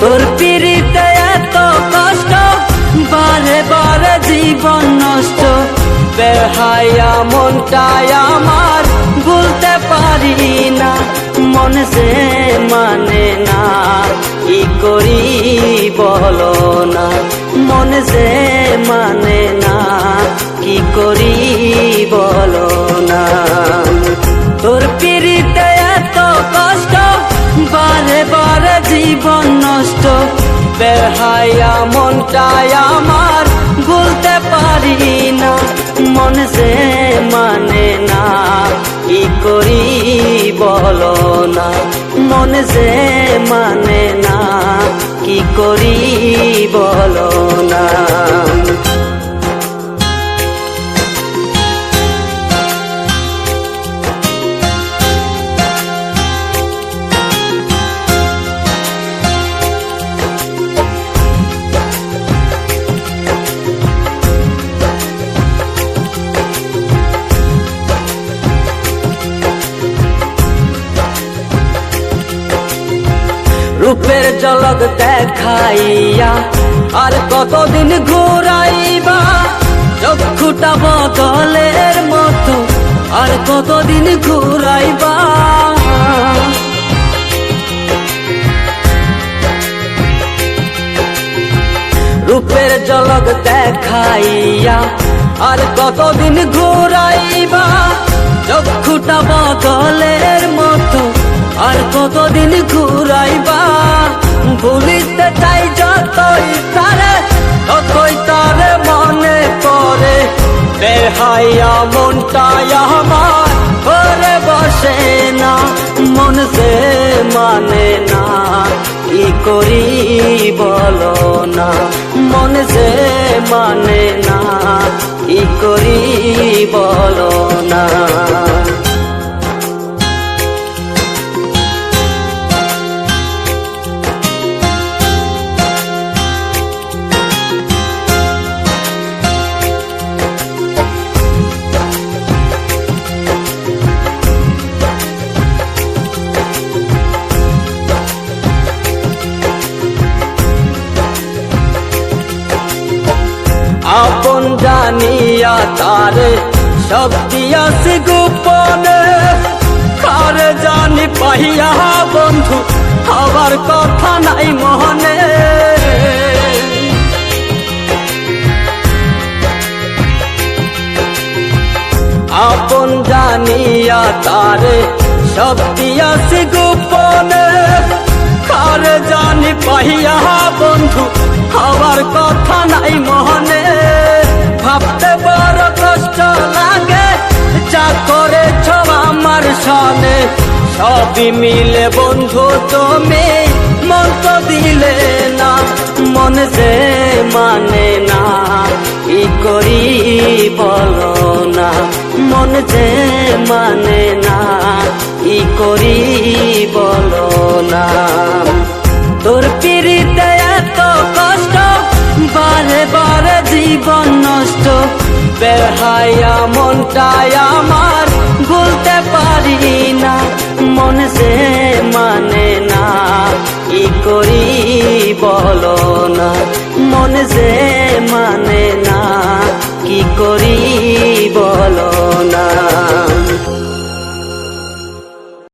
তোর পিড়িতে এত কষ্ট, বারে বারে জীবন নষ্ট। বেহায়া মনটাই আমার ভুলতে পারি না, মন সে মানে না, কি করি বলো না? মন সে মানে না, কি করি বলো বেহায়া মনটাই আমার ভুলতে পারি না, মন সে মানে না, কি করি বলো না, মন সে মানে না, কি করি বলো না। রূপের জলক দেখাইয়া, আর কতদিন ঘুরাইবা? চক্ষুটা বদলের মতো, আর কতদিন ঘুরাইবা? রূপের জলক দেখাইয়া, আর কতদিন ঘুরাইবা? চক্ষুটা বদলের মতো, আর কতদিন ঘুরাইবা? ভুলিতে চাই যতই তারে, ততই তারে মনে পড়ে। বেহাইয়া মনটাই আমার, ঘরে বসে না, মন সে মানে না। কি করি বলো না, মন সে মানে না। কি করি বলো না। জানিয়া তারে সব দিয়াছি গোপনে। কারে জানি পাহিয়া বন্ধু, হবার কথা নাই মনে আপন জানিয়া তারে সব দিয়াছি গোপনে। কারে জানি পাহিয়া বন্ধু হওয়ার কথা নাই মনে সবই মিলে বন্ধু তুমি, মন তো দিলে না, মন যে মানে না ই করি বলো না, মন যে মানে না ই করি বলো না। তোর পিড়িতে এত কষ্ট, বারে বারে জীবন নষ্ট বেহায়া মনটাই আমার ভুলতে পারি মন সে মানে না? ই করি বলো না? মন সে মানে